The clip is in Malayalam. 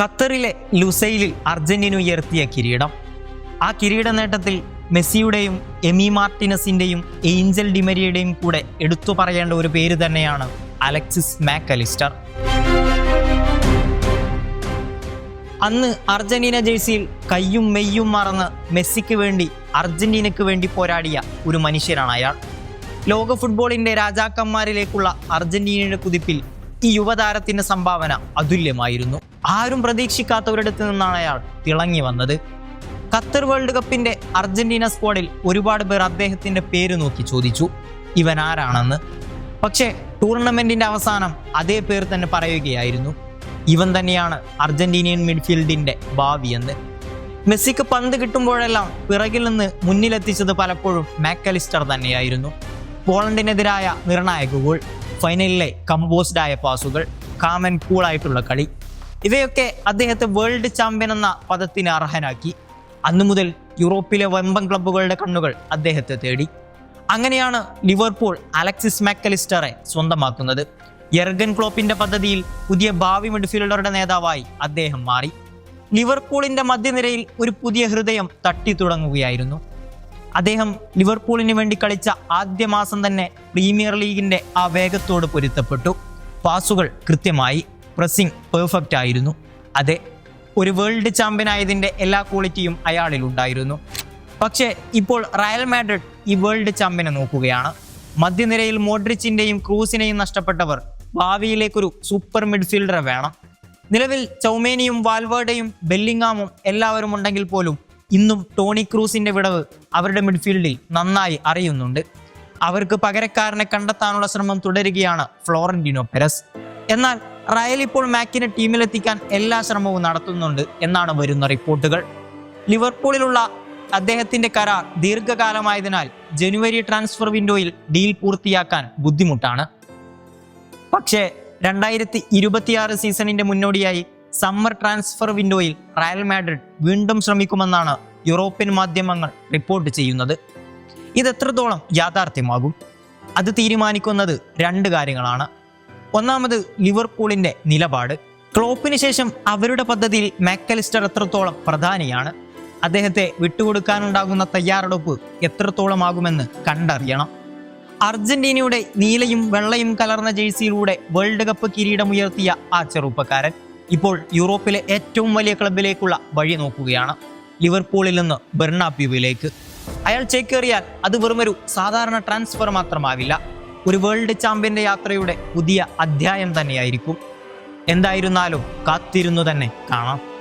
ഖത്തറിലെ ലുസൈലിൽ അർജന്റീന ഉയർത്തിയ കിരീടം. ആ കിരീട നേട്ടത്തിൽ മെസ്സിയുടെയും എമി മാർട്ടിനസിന്റെയും ഏഞ്ചൽ ഡിമരിയുടെയും കൂടെ എടുത്തു പറയേണ്ട ഒരു പേര് തന്നെയാണ് അലക്സിസ് മാക്കലിസ്റ്റർ. അന്ന് അർജന്റീന ജേഴ്സിയിൽ കയ്യും മെയ്യും മറന്ന് മെസ്സിക്ക് വേണ്ടി അർജന്റീനയ്ക്ക് വേണ്ടി പോരാടിയ ഒരു മനുഷ്യനാണ് അയാൾ. ലോക ഫുട്ബോളിന്റെ രാജാക്കന്മാരിലേക്കുള്ള അർജന്റീനയുടെ കുതിപ്പിൽ ഈ യുവതാരത്തിന്റെ സംഭാവന അതുല്യമായിരുന്നു. ആരും പ്രതീക്ഷിക്കാത്തവരിടത്ത് നിന്നാണ് അയാൾ തിളങ്ങി വന്നത്. ഖത്തർ വേൾഡ് കപ്പിന്റെ അർജന്റീന സ്ക്വാഡിൽ ഒരുപാട് പേർ അദ്ദേഹത്തിന്റെ പേര് നോക്കി ചോദിച്ചു. ഇവൻ ആരാണെന്ന്. പക്ഷേ ടൂർണമെന്റിന്റെ അവസാനം അതേ പേർ തന്നെ പറയുകയായിരുന്നു. ഇവൻ തന്നെയാണ് അർജന്റീനിയൻ മിഡ്ഫീൽഡിന്റെ ഭാവി എന്ന്. മെസ്സിക്ക് പന്ത് കിട്ടുമ്പോഴെല്ലാം പിറകിൽ നിന്ന് മുന്നിലെത്തിച്ചത് പലപ്പോഴും മാക്കലിസ്റ്റർ തന്നെയായിരുന്നു. പോളണ്ടിനെതിരായ നിർണായക ഗോൾ ഫൈനലിലെ കമ്പോസ്ഡായ പാസുകൾ കാമൻ കൂളായിട്ടുള്ള കളി. ഇവയൊക്കെ അദ്ദേഹത്തെ വേൾഡ് ചാമ്പ്യൻ എന്ന പദത്തിന് അർഹനാക്കി. അന്നു മുതൽ യൂറോപ്പിലെ വമ്പൻ ക്ലബ്ബുകളുടെ കണ്ണുകൾ അദ്ദേഹത്തെ തേടി. അങ്ങനെയാണ് ലിവർപൂൾ അലക്സിസ് മാക്കലിസ്റ്ററെ സ്വന്തമാക്കുന്നത്. യർഗൻ ക്ലോപ്പിന്റെ പദ്ധതിയിൽ പുതിയ ഭാവി മിഡ്ഫീൽഡറുടെ നേതാവായി അദ്ദേഹം മാറി. ലിവർപൂളിന്റെ മധ്യനിരയിൽ ഒരു പുതിയ ഹൃദയം തട്ടി തുടങ്ങുകയായിരുന്നു. അദ്ദേഹം ലിവർപൂളിന് വേണ്ടി കളിച്ച ആദ്യ മാസം തന്നെ പ്രീമിയർ ലീഗിന്റെ ആ വേഗത്തോട് പൊരുത്തപ്പെട്ടു. പാസുകൾ കൃത്യമായി. പ്രസിംഗ് പെർഫെക്റ്റ് ആയിരുന്നു. അതെ ഒരു വേൾഡ് ചാമ്പ്യൻ ആയതിന്റെ എല്ലാ ക്വാളിറ്റിയും അയാളിൽ ഉണ്ടായിരുന്നു. പക്ഷേ ഇപ്പോൾ റയൽ മാഡ്രിഡ് ഈ വേൾഡ് ചാമ്പ്യനെ നോക്കുകയാണ്. മധ്യനിരയിൽ മോഡ്രിച്ചിന്റെയും ക്രൂസിനെയും നഷ്ടപ്പെട്ടവർ ഭാവിയിലേക്കൊരു സൂപ്പർ മിഡ്ഫീൽഡറെ വേണം. നിലവിൽ ചൗമേനിയും വാൽവേർഡയും ബെല്ലിങ്ങാമും എല്ലാവരും ഉണ്ടെങ്കിൽ പോലും ഇന്നും ടോണി ക്രൂസിന്റെ വിടവ് അവരുടെ മിഡ്ഫീൽഡിൽ നന്നായി അറിയുന്നുണ്ട്. അവർക്ക് പകരക്കാരനെ കണ്ടെത്താനുള്ള ശ്രമം തുടരുകയാണ് ഫ്ലോറന്റിനോ പെരസ്. എന്നാൽ റയൽ ഇപ്പോൾ മാക്കിനെ ടീമിലെത്തിക്കാൻ എല്ലാ ശ്രമവും നടത്തുന്നുണ്ട് എന്നാണ് വരുന്ന റിപ്പോർട്ടുകൾ. ലിവർപൂളിലുള്ള അദ്ദേഹത്തിന്റെ കരാർ ദീർഘകാലമായതിനാൽ ജനുവരി ട്രാൻസ്ഫർ വിൻഡോയിൽ ഡീൽ പൂർത്തിയാക്കാൻ ബുദ്ധിമുട്ടാണ്. പക്ഷേ രണ്ടായിരത്തി ഇരുപത്തിയാറ് സീസണിന്റെ മുന്നോടിയായി സമ്മർ ട്രാൻസ്ഫർ വിൻഡോയിൽ റയൽ മാഡ്രിഡ് വീണ്ടും ശ്രമിക്കുമെന്നാണ് യൂറോപ്യൻ മാധ്യമങ്ങൾ റിപ്പോർട്ട് ചെയ്യുന്നത്. ഇത് എത്രത്തോളം യാഥാർത്ഥ്യമാകും? അത് തീരുമാനിക്കുന്നത് രണ്ട് കാര്യങ്ങളാണ്. ഒന്നാമത് ലിവർപൂളിന്റെ നിലപാട്. ക്ലോപ്പിന് ശേഷം അവരുടെ പദ്ധതിയിൽ മാക്കലിസ്റ്റർ എത്രത്തോളം പ്രധാനിയാണ്? അദ്ദേഹത്തെ വിട്ടുകൊടുക്കാനുണ്ടാകുന്ന തയ്യാറെടുപ്പ് എത്രത്തോളം ആകുമെന്ന് കണ്ടറിയണം. അർജന്റീനയുടെ നീലയും വെള്ളയും കലർന്ന ജേഴ്സിയിലൂടെ വേൾഡ് കപ്പ് കിരീടമുയർത്തിയ ആ ചെറുപ്പക്കാരൻ ഇപ്പോൾ യൂറോപ്പിലെ ഏറ്റവും വലിയ ക്ലബിലേക്കുള്ള വഴി നോക്കുകയാണ്. ലിവർപൂളിൽ നിന്ന് ബെർണാപ്യൂവിലേക്ക് അയാൾ ചേക്കേറിയാൽ അത് വെറുമൊരു സാധാരണ ട്രാൻസ്ഫർ മാത്രമാവില്ല. ഒരു വേൾഡ് ചാമ്പ്യന്റെ യാത്രയുടെ പുതിയ അധ്യായം തന്നെയായിരിക്കും. എന്തായിരുന്നാലും കാത്തിരുന്നു തന്നെ കാണാം.